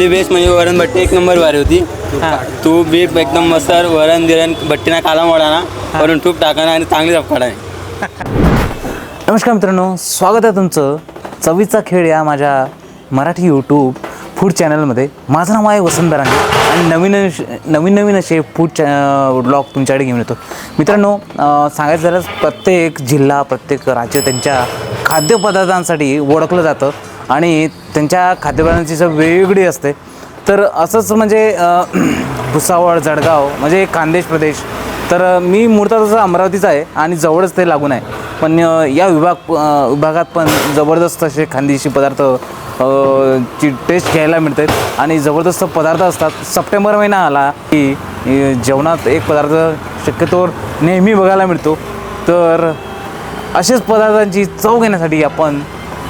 इथली बेस्ट म्हणजे वरण भट्टी एक नंबर वारी होती. तूप बीप एकदम मस्त वरण गिरण भट्टीना काला मोडाना वरून तूप टाकाना आणि चांगली झपकाडा नमस्कार मित्रांनो स्वागत आहे तुमचं चवीचा खेळ या माझ्या मराठी यूट्यूब फूड चॅनलमध्ये माझं नाव आहे वसंत बरांगे आणि नवीन नवीन नवीन असे फूड चॅ ब्लॉग तुमच्याकडे घेऊन येतो. मित्रांनो सांगायचं झालं प्रत्येक जिल्हा प्रत्येक राज्य त्यांच्या खाद्यपदार्थांसाठी ओळखलं जातं. आणि त्यांच्या खाद्यपदार्थांची सर वेगवेगळी असते. तर असंच म्हणजे भुसावळ जळगाव म्हणजे खानदेश प्रदेश. तर मी मूळतः तसं अमरावतीचा आहे आणि जवळच ते लागून आहे. पण या विभाग विभागात पण जबरदस्त असे खानदेशी पदार्थ ची टेस्ट घ्यायला मिळतात आणि जबरदस्त पदार्थ असतात. सप्टेंबर महिना आला की जेवणात एक पदार्थ शक्यतोवर नेहमी बघायला मिळतो. तर असेच पदार्थांची चव घेण्यासाठी आपण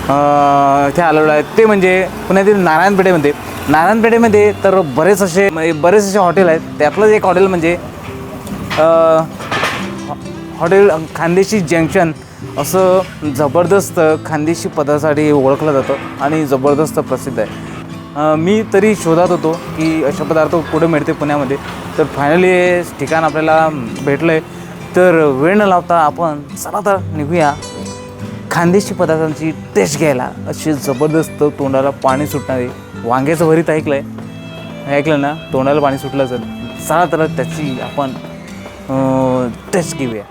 इथे आलेलो आहे. ते म्हणजे पुण्यातील नारायणपेठेमध्ये नारायणपेठेमध्ये तर बरेच असे म्हणजे बरेच असे हॉटेल आहेत. त्यातलंच एक हॉटेल म्हणजे हॉटेल खानदेशी जंक्शन. असं जबरदस्त खानदेशी पदासाठी ओळखलं जातं आणि जबरदस्त प्रसिद्ध आहे. मी तरी शोधात होतो की असे पदार्थ कुठे मिळते पुण्यामध्ये. तर फायनली हे ठिकाण आपल्याला भेटलं आहे तर वेळ न लावता आपण चला तर निघूया. खानदेशी पदार्थांची टेस्ट घ्यायला अशी जबरदस्त तोंडाला पाणी सुटणारी वांग्याचं भरीत ऐकलं आहे ऐकलं ना? तोंडाला पाणी सुटलं असेल. चला तर त्याची आपण टेस्ट घेऊया.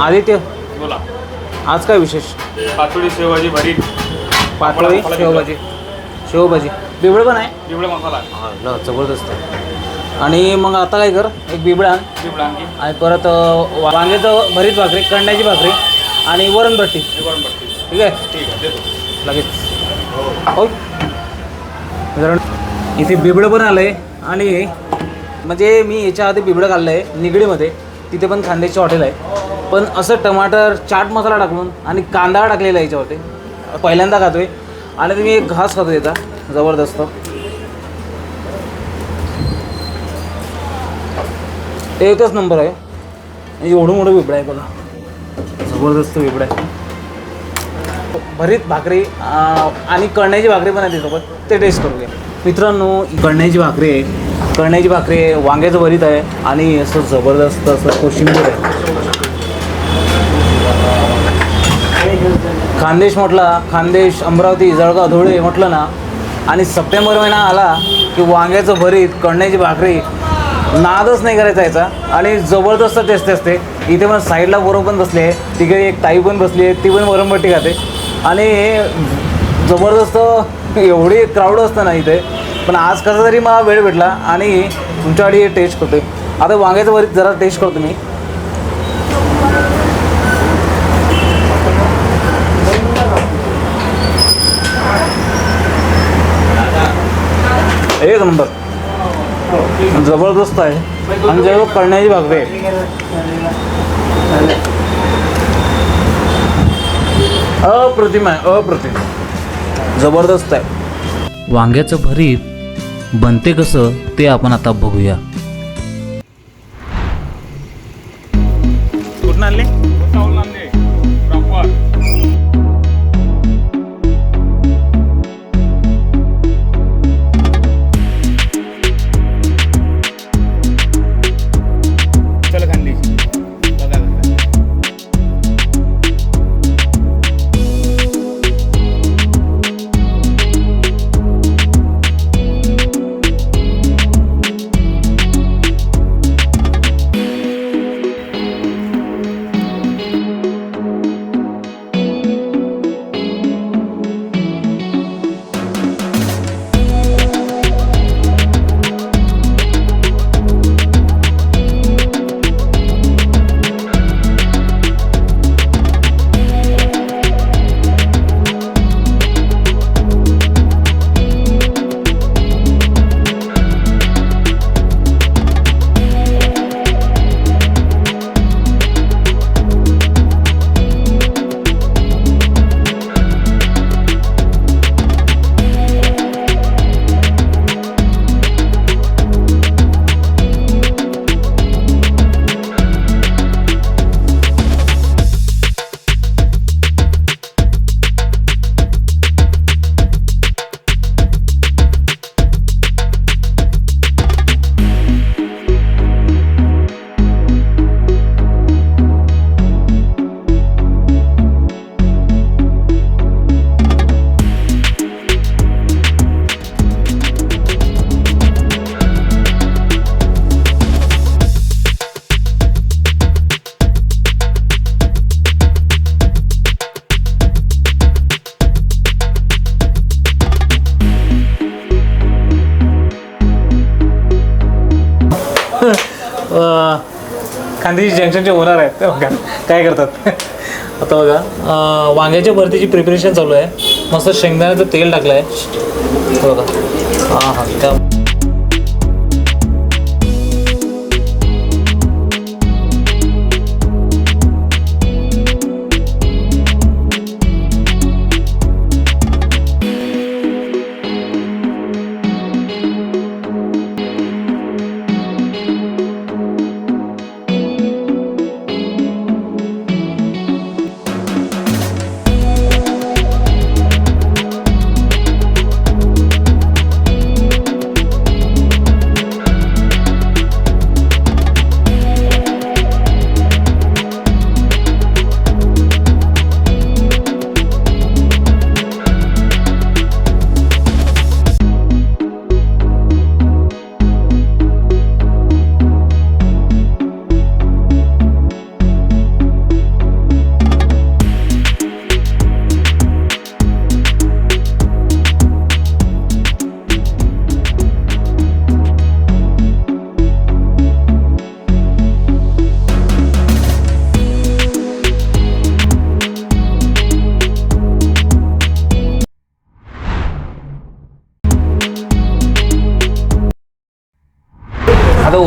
आदित्य बोला. आज काय विशेष? पातोडी शेवभाजी भरीत. पातळी शेवभाजी. शेवभाजी. बिबळ पण आहे? बिबळे मसाला. ल जबरदस्त आहे. आणि मग आता काय कर? एक बिबळ आण. आणखी. आणि परत अं, वांग्याचं भरीत भाकरी कण्याची भाकरी आणि बिबळ भट्टी. ठीक आहे? ठीक आहे देतो. लगेच. हो. मित्रांनो इथे बिबडं पण आलं आहे आणि म्हणजे मी याच्या आधी बिबडं खाल्लं आहे निगडीमध्ये. तिथे पण खांद्याची हॉटेल आहे. पण असं टमाटर चाट मसाला टाकून आणि कांदा टाकलेला आहे याच्यावरती. पहिल्यांदा खातोय. आणि तुम्ही एक घास खातो येता जबरदस्त. एकच नंबर आहे. एवढं मोठं बिबडं आहे बघा. जबरदस्त बिबडं आहे. भरीत भाकरी आणि कळण्याची भाकरी पण आहे त्यासोबत ते टेस्ट करूया. मित्रांनो कळण्याची भाकरी आहे. कळण्याची भाकरी आहे वांग्याचं भरीत आहे आणि असं जबरदस्त असं कोशिंबीर आहे. खानदेश म्हटला खानदेश अमरावती जळगाव धुळे म्हटलं ना आणि सप्टेंबर महिना आला की वांग्याचं भरीत कळण्याची भाकरी नादच नाही करायचा याचा. आणि जबरदस्त टेस्ट असते. इथे पण साईडला बरोबर पण बसले आहे तिकडे एक ताई पण बसली आहे ती पण वरमपट्टी खाते. आणि जबरदस्त एवढी क्राऊड असतं ना इथे. पण आज कसा तरी मला वेळ भेटला आणि तुमच्याकडे टेस्ट करतोय. आता वांग्याचं भरीत जरा टेस्ट करतो मी एक नंबर. जबरदस्त आहे. आणि जेव्हा करण्याची भाकरी आहे अप्रतिम आहे अप्रतिम. जबरदस्त आहे. वांग्याचं भरीत बनते कसं ते आपण आता बघूया. त्यांच्या जंक्शनचे ओनर आहेत. ते बघा काय करतात. आता बघा वांग्याच्या भरतीची प्रिपरेशन चालू आहे. मस्त शेंगदाण्याचं तेल टाकलं आहे बघा. हां हां त्या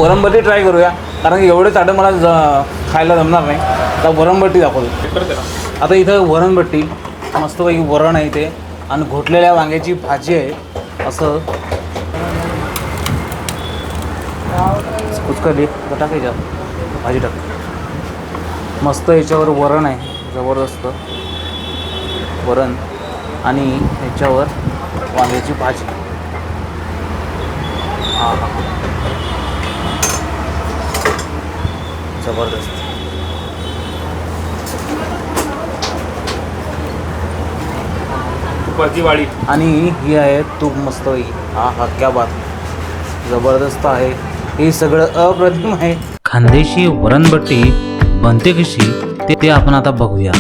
आता वरणबट्टी ट्राय करूया. कारण की एवढे चाटं मला ज- खायला जमणार नाही. आता वरणबट्टी दाखवतो. आता इथं वरणबट्टी मस्तपैकी वरण आहे इथे. आणि घोटलेल्या वांग्याची भाजी आहे. असं. कुचकली आता टाक याच्यावर भाजी टाक. मस्त याच्यावर वरण आहे. जबरदस्त. वरण. आणि याच्यावर वांग्याची भाजी. हा हा. जबरदस्त. आणि ही आहे तूप मस्त हा हा क्या बात. जबरदस्त आहे. हे सगळं अप्रतिम आहे. खानदेशी वरणबट्टी बनते कशी ते ते आपण आता बघूया.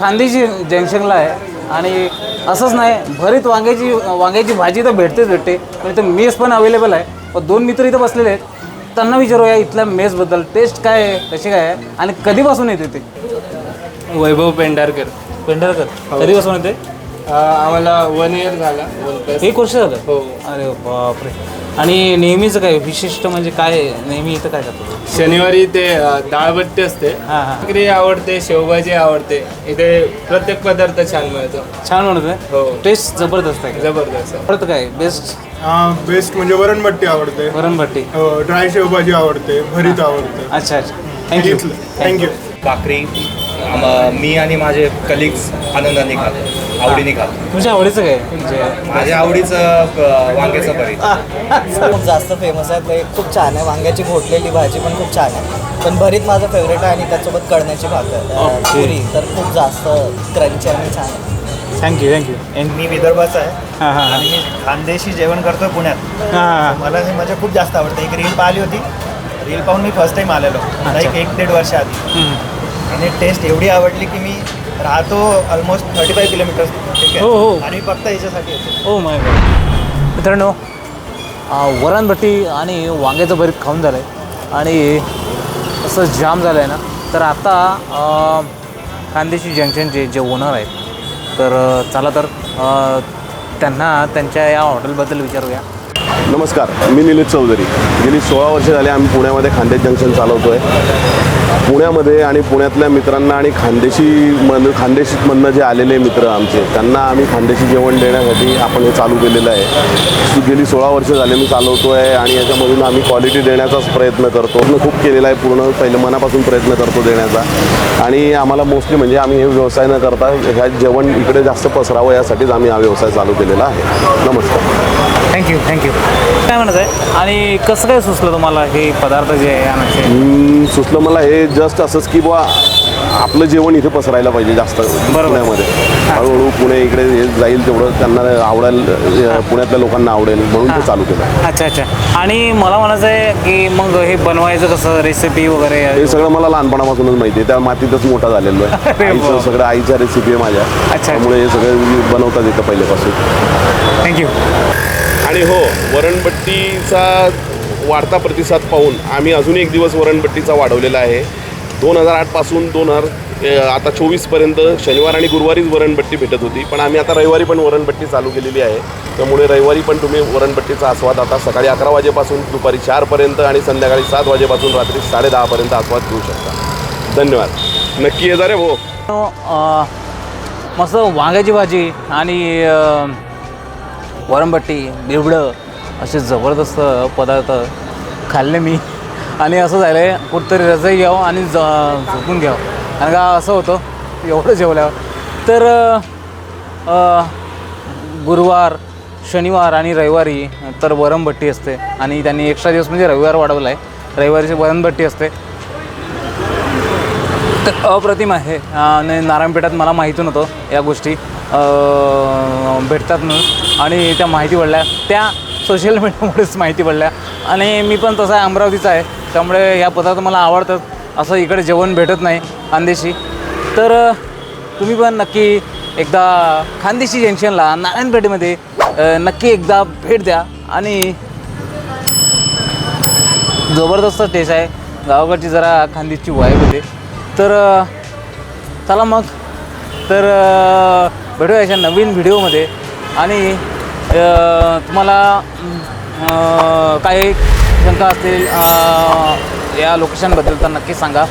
खांदेशी जंक्शनला आहे. आणि असंच नाही भरीत वांग्याची वांग्याची भाजी तर भेटतेच भेटते. पण इथं मेस पण अवेलेबल आहे. व दोन मित्र इथं बसलेले आहेत. त्यांना विचारूया इथल्या मेसबद्दल. टेस्ट काय आहे? कशी काय आहे? आणि कधीपासून येते ते? वैभव पेंढारकर. पेंढरकर? कधीपासून येते? आम्हाला वन इयर झाला. वन प्लस एक वर्ष झालं? हो. अरे बापरे. आणि नेहमीचं काय विशिष्ट म्हणजे काय नेहमी इथं काय करतो? शनिवारी ते अ, डाळबट्टी असते. हां हां. भाकरी आवडते शेवभाजी आवडते. इथे प्रत्येक पदार्थ छान मिळतो. छान म्हणत आहे हो. टेस्ट जबरदस्त आहे. जबरदस्त. परत काय? बेस्ट बेस्ट म्हणजे वरणबट्टी आवडते. वरणभट्टी. ड्राय शेवभाजी आवडते भरीत आवडते. अच्छा अच्छा. थँक्यू थँक्यू भाकरी आम- मी आणि माझे कलिग्स आनंदाने खातो. आवडीने खातो तुमच्या आवडीचं काय? म्हणजे माझ्या आवडीचं अ, वांग्याचं भरीत खूप जास्त फेमस आहे. ते खूप छान आहे. वांग्याची घोटलेली भाजी पण खूप छान आहे. पण भरीत माझं फेवरेट आहे आणि त्यासोबत कळण्याची भाकर अ, ओके. पुरी. तर खूप जास्त क्रंची आणि छान आहे. थँक्यू थँक्यू मी विदर्भाचा आहे. हां हां आणि मी खानदेशी जेवण करतोय पुण्यात. हां मला हे मजा खूप जास्त आवडते. एक रील पाहिली होती. रील पाहून मी फर्स्ट टाइम आलेलो. लाईक एक दीड वर्ष आधी. आणि टेस्ट एवढी आवडली की मी राहतो ऑलमोस्ट थर्टी फाय किलोमीटर्स ठीक हो, हो. आहे आणि फक्त याच्यासाठी येतो. ओ माय गॉड मित्रांनो अं, वरणभट्टी आणि वांग्याचं भरीत खाऊन झालं आहे आणि असं जाम झालं आहे ना. तर आता अं, खानदेशी जंक्शनचे जे ओनर आहेत तर अं, चला तर अं, त्यांना त्यांच्या या हॉटेलबद्दल विचारूया. नमस्कार मी निलेश चौधरी. गेली सोळा वर्ष झाली आम्ही पुण्यामध्ये खानदेश जंक्शन चालवतो आहे पुण्यामध्ये आणि पुण्यातल्या मित्रांना आणि खानदेशी मन खानदेशीमधनं जे आलेले मित्र आमचे त्यांना आम्ही खानदेशी जेवण देण्यासाठी आपण हे चालू केलेलं आहे. गेली सोळा वर्ष झाले मी चालवतो आहे आणि याच्यामधून आम्ही क्वालिटी देण्याचाच प्रयत्न करतो. खूप केलेला आहे पूर्ण पहिलं मनापासून प्रयत्न करतो देण्याचा. आणि आम्हाला मोस्टली म्हणजे आम्ही हे व्यवसाय न करता ह्या जेवण इकडे जास्त पसरावं यासाठीच आम्ही हा व्यवसाय चालू केलेला आहे. नमस्कार. थँक्यू थँक्यू काय म्हणत आहे? आणि कसं काय सुचलं तुम्हाला हे पदार्थ जे आहे आणायचे? हम्म, सुचलं मला हे जस्ट असंच की बुवा आपलं जेवण इथे पसरायला पाहिजे जास्त पुण्यामध्ये. हळूहळू पुणे इकडे हे जाईल तेवढं त्यांना आवडेल अ, पुण्यातल्या लोकांना आवडेल म्हणून ते चालू केलं. अच्छा अच्छा. आणि मला म्हणायचं आहे की मग हे बनवायचं कसं? रेसिपी वगैरे हे सगळं मला लहानपणापासूनच माहिती आहे. त्या मातीतच मोठा झालेलो आहे. अरे आईचं वा. सगळं आईच्या रेसिपी आहे माझ्या. अच्छा. त्यामुळे हे सगळं बनवतात येतं पहिल्यापासून. थँक्यू आणि हो वरणपट्टीचा वाढता प्रतिसाद पाहून आम्ही अजून एक दिवस वरणपट्टीचा वाढवलेला आहे. दोन हजार आठपासून दोन हजार आता चोवीसपर्यंत शनिवार आणि गुरुवारीच वरणपट्टी भेटत होती. पण आम्ही आता रविवारी पण वरणपट्टी चालू केलेली आहे. त्यामुळे रविवारी पण तुम्ही वरणपट्टीचा आस्वाद आता सकाळी अकरा वाजेपासून दुपारी चारपर्यंत आणि संध्याकाळी सात वाजेपासून रात्री साडेदहापर्यंत आस्वाद घेऊ शकता. धन्यवाद. नक्की ये जा रे भाऊ. मस्त वांग्याची भाजी आणि वरमबट्टी वरणबट्टी बिरबडं असे जबरदस्त पदार्थ खाल्ले मी. आणि असं झालं आहे कुठंतरी रजाई घ्यावं आणि ज झोपून घ्यावं. आणि का असं होतं एवढं जेवल्यावर. तर गुरुवार शनिवार आणि रविवारी तर वरणबट्टी असते. आणि त्यांनी एक्स्ट्रा दिवस म्हणजे रविवार वाढवला आहे रविवारीची वरणबट्टी असते. तर अप्रतिम आहे. आणि नारायणपेठात मला माहिती नव्हतं या गोष्टी. भेटतात म्हणून. आणि त्या माहिती पडल्या. त्या सोशल मीडियामुळेच माहिती पडल्या. आणि मी पण तसा आहे अमरावतीचा आहे. त्यामुळे या पदार्थ मला आवडतात. असं इकडे जेवण भेटत नाही खानदेशी. तर तुम्ही पण नक्की एकदा खानदेशी जंक्शनला नारायणपेठेमध्ये नक्की एकदा भेट द्या. आणि जबरदस्त टेस्ट आहे. गावाकडची जरा खानदेशची वाईब होते तर चला मग. तर भेटूया अशा नवीन व्हिडिओमध्ये. आणि तुम्हाला काही शंका असतील या लोकेशनबद्दल तर नक्की सांगा.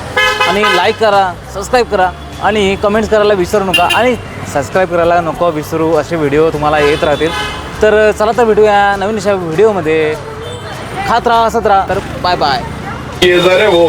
आणि लाईक करा सबस्क्राईब करा आणि कमेंट्स करायला विसरू नका. आणि सबस्क्राईब करायला नको विसरू असे व्हिडिओ तुम्हाला येत राहतील. तर चला तर भेटूया नवीन अशा व्हिडिओमध्ये. खात राहा हसत राहा. तर बाय बाय हो